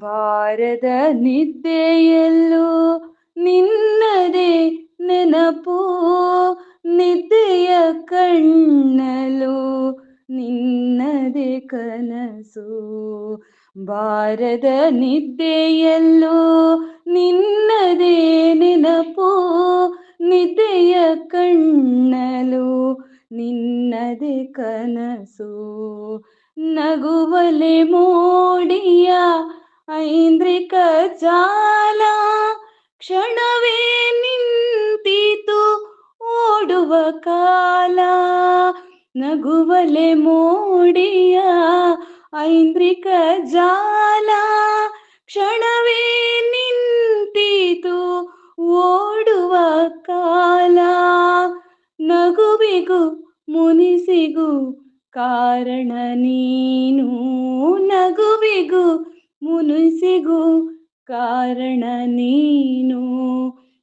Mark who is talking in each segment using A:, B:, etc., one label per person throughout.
A: ಬಾರದ ನಿದ್ದೆಯಲ್ಲೂ ನಿನ್ನದೇ ನೆನಪು, ನಿದ್ದೆಯ ಕಣ್ಣಲು ನಿನ್ನದೇ ಕನಸು. ಬಾರದ ನಿದ್ದೆಯಲ್ಲೂ ನಿನ್ನದೇ ನೆನಪು, ನಿದ್ದೆಯ ಕಣ್ಣಲು ನಿನ್ನದೇ ಕನಸು. ನಗುವಲೆ ಮೋಡಿಯ ಐಂದ್ರಿಕ ಜಾಲ ಕ್ಷಣವೇ ನಿಂತಿತು ಓಡುವ ಕಾಲ. ನಗುವಲೆ ಮೋಡಿಯ ಐಂದ್ರಿಕ ಜಾಲ ಕ್ಷಣವೇ ನಿಂತಿತು ಓಡುವ ಕಾಲ. ನಗುವಿಗೂ ಮುನಿಸಿಗೂ ಕಾರಣ ನೀನು. ನಗುವಿಗೂ ಮುನಿಸಿಗೂ ಕಾರಣ ನೀನು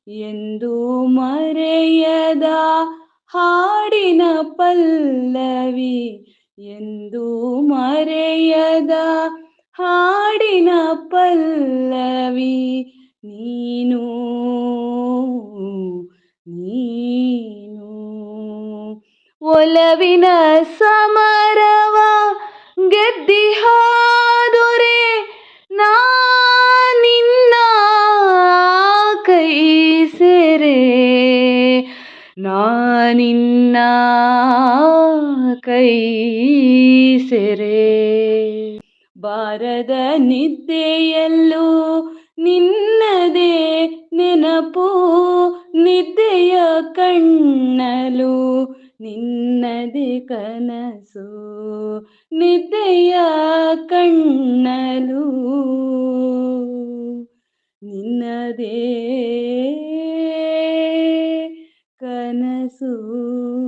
A: ಎಂದು ಮರೆಯದ ಹಾಡಿನ ಪಲ್ಲವಿ ಎಂದು ಮರೆಯದ ಹಾಡಿನ ಪಲ್ಲವಿ ನೀನು ನೀನು. ಒಲವಿನ ಸಮರವ ನಾ ನಿನ್ನ ಕೈ ಸೆರೆ. ಬಾರದ ನಿದ್ದೆಯಲ್ಲೂ ನಿನ್ನದೇ ನೆನಪು, ನಿದ್ದೆಯ ಕಣ್ಣಲು ನಿನ್ನದೇ ಕನಸು, ನಿದ್ದೆಯ ಕಣ್ಣಲು ನಿನ್ನದೇ Jesus.